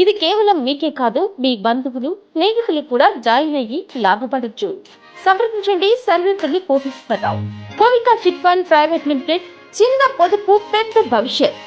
ఇది కేవలం మీకే కాదు మీ బంధువులు స్నేహితులు కూడా జాయిన్ అయ్యి లాభపడచ్చు. సంప్రదించండి సర్వీసులు పోషిస్తున్నాం Kovika chit fund private limited చిన్న పొదుపు పెద్ద భవిష్యత్.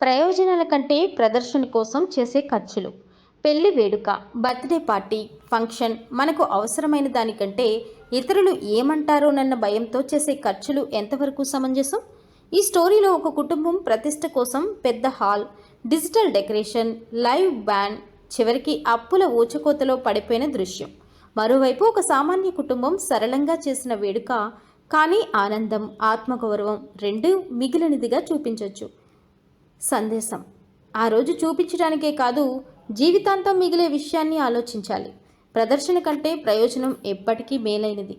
ప్రయోజనాల కంటే ప్రదర్శన కోసం చేసే ఖర్చులు. పెళ్ళి వేడుక బర్త్డే పార్టీ ఫంక్షన్ మనకు అవసరమైన దానికంటే ఇతరులు ఏమంటారోనన్న భయంతో చేసే ఖర్చులు ఎంతవరకు సమంజసం? ఈ స్టోరీలో ఒక కుటుంబం ప్రతిష్ట కోసం పెద్ద hall digital decoration live band చివరికి అప్పుల ఊచకోతలో పడిపోయిన దృశ్యం. మరోవైపు ఒక సామాన్య కుటుంబం సరళంగా చేసిన వేడుక కానీ ఆనందం ఆత్మగౌరవం రెండు మిగిలినదిగా చూపించవచ్చు సందేశం. ఆ రోజు చూపించడానికే కాదు జీవితాంతం మిగిలే విషయాన్ని ఆలోచించాలి. ప్రదర్శన కంటే ప్రయోజనం ఎప్పటికీ మేలైనది.